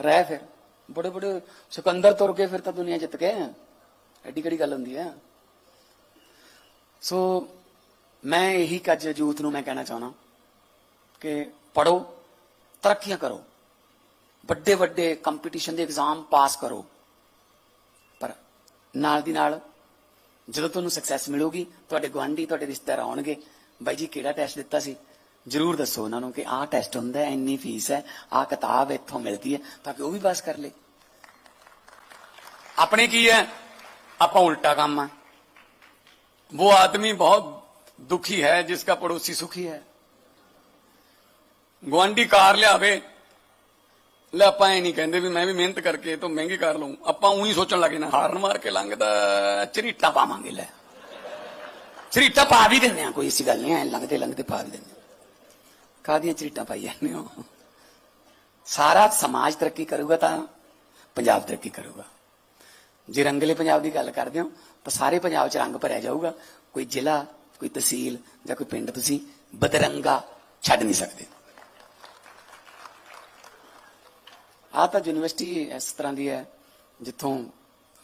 ਰਹਿ ਫਿਰ। ਬੜੇ ਬੜੇ ਸਿਕੰਦਰ ਤੁਰ ਕੇ ਫਿਰ ਤਾਂ ਦੁਨੀਆ ਜਿੱਤ ਗਏ। ਐਡੀ ਕਿਹੜੀ ਗੱਲ ਹੁੰਦੀ ਹੈ? ਸੋ ਮੈਂ ਇਹੀ ਕੱਜ ਯੂਥ ਨੂੰ ਮੈਂ ਕਹਿਣਾ ਚਾਹਣਾ ਕਿ ਪੜੋ ਤਰੱਕੀਆਂ ਕਰੋ। ਵੱਡੇ ਵੱਡੇ ਕੰਪੀਟੀਸ਼ਨ ਦੇ ਐਗਜ਼ਾਮ ਪਾਸ ਕਰੋ। ਪਰ ਨਾਲ ਦੀ ਨਾਲ ਜਦੋਂ ਤੁਹਾਨੂੰ ਸਕਸੈਸ ਮਿਲੂਗੀ, ਤੁਹਾਡੇ ਗਵਾਂਢੀ ਤੁਹਾਡੇ ਰਿਸ਼ਤੇਦਾਰ ਆਉਣਗੇ, ਬਾਈ ਜੀ ਕਿਹੜਾ ਟੈਸਟ ਦਿੱਤਾ ਸੀ? ਜਰੂਰ ਦੱਸੋ ਉਹਨਾਂ ਨੂੰ ਕਿ ਆਹ ਟੈਸਟ ਹੁੰਦਾ ਹੈ ਇੰਨੀ ਫੀਸ ਹੈ ਆਹ ਕਿਤਾਬ ਇੱਥੋਂ ਮਿਲਦੀ ਹੈ ਤਾਂ ਕਿ ਉਹ ਵੀ ਪਾਸ ਕਰ ਲੇ ਆਪਣੇ ਕੀ ਹੈ ਆਪਾਂ ਉਲਟਾ ਕੰਮ ਆ वो आदमी बहुत दुखी है जिसका पड़ोसी सुखी है ਗਵਾਂਢੀ ਕਾਰ ਲਿਆਵੇ ਲੈ ਆਪਾਂ ਇਹ ਨਹੀਂ ਕਹਿੰਦੇ ਵੀ ਮੈਂ ਵੀ ਮਿਹਨਤ ਕਰਕੇ ਇਹ ਤੋਂ ਮਹਿੰਗੀ ਕਾਰ ਲਵਾਂ ਆਪਾਂ ਉਹੀ ਸੋਚਣ ਲੱਗੇ ਨਾ ਹਾਰਨ ਮਾਰ ਕੇ ਲੰਘਦਾ ਚਰੀਟਾ ਪਾਵਾਂਗੇ ਲੈ ਚਰੀਟਾ ਪਾ ਵੀ ਦਿੰਦੇ ਆ ਕੋਈ ਐਸੀ ਗੱਲ ਨਹੀਂ ਐ ਲੰਘਦੇ ਲੰਘਦੇ ਪਾ ਵੀ ਦਿੰਦੇ ਕਾਦੀਆਂ ਚਰੀਟਾਂ ਪਾਈ ਜਾਂਦੇ ਹੋ ਸਾਰਾ ਸਮਾਜ ਤਰੱਕੀ ਕਰੂਗਾ ਤਾਂ ਪੰਜਾਬ ਤਰੱਕੀ ਕਰੂਗਾ। ਜੇ ਰੰਗਲੇ ਪੰਜਾਬ ਦੀ ਗੱਲ ਕਰਦੇ ਹੋ, ਤਾਂ ਸਾਰੇ ਪੰਜਾਬ 'ਚ ਰੰਗ ਭਰਿਆ ਜਾਊਗਾ। ਕੋਈ ਜ਼ਿਲ੍ਹਾ, ਕੋਈ ਤਹਿਸੀਲ ਜਾਂ ਕੋਈ ਪਿੰਡ ਤੁਸੀਂ ਬਦਰੰਗਾ ਛੱਡ ਨਹੀਂ ਸਕਦੇ। ਆ ਤਾਂ ਯੂਨੀਵਰਸਿਟੀ ਇਸ ਤਰ੍ਹਾਂ ਦੀ ਹੈ, ਜਿੱਥੋਂ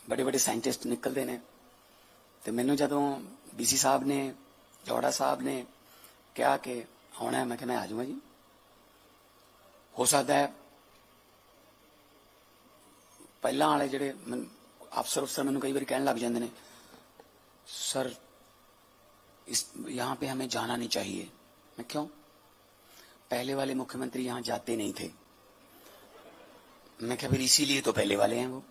ਬੜੇ ਬੜੇ ਸਾਇੰਟਿਸਟ ਨਿਕਲਦੇ ਨੇ। ਤੇ ਮੈਨੂੰ ਜਦੋਂ ਬੀਸੀ ਸਾਹਿਬ ਨੇ, ਜੋੜਾ ਸਾਹਿਬ ਨੇ ਕਿਹਾ ਕਿ ਆਉਣਾ ਹੈ ਮੈਂ ਕਿਹਾ ਮੈਂ ਆ ਜਾਊਂਗਾ ਜੀ ਹੋ ਸਕਦਾ ਹੈ ਪਹਿਲਾਂ ਵਾਲੇ ਜਿਹੜੇ ਮੈਨ- ਅਫਸਰ ਅਫਸਰ ਮੈਨੂੰ ਕਈ ਵਾਰੀ ਕਹਿਣ ਲੱਗ ਜਾਂਦੇ ਨੇ सर इस यहाँ पे हमें जाना नहीं चाहिए मैं क्यों पहले वाले मुख्यमंत्री यहाँ जाते नहीं थे मैं क्या फिर इसीलिए तो पहले वाले हैं वो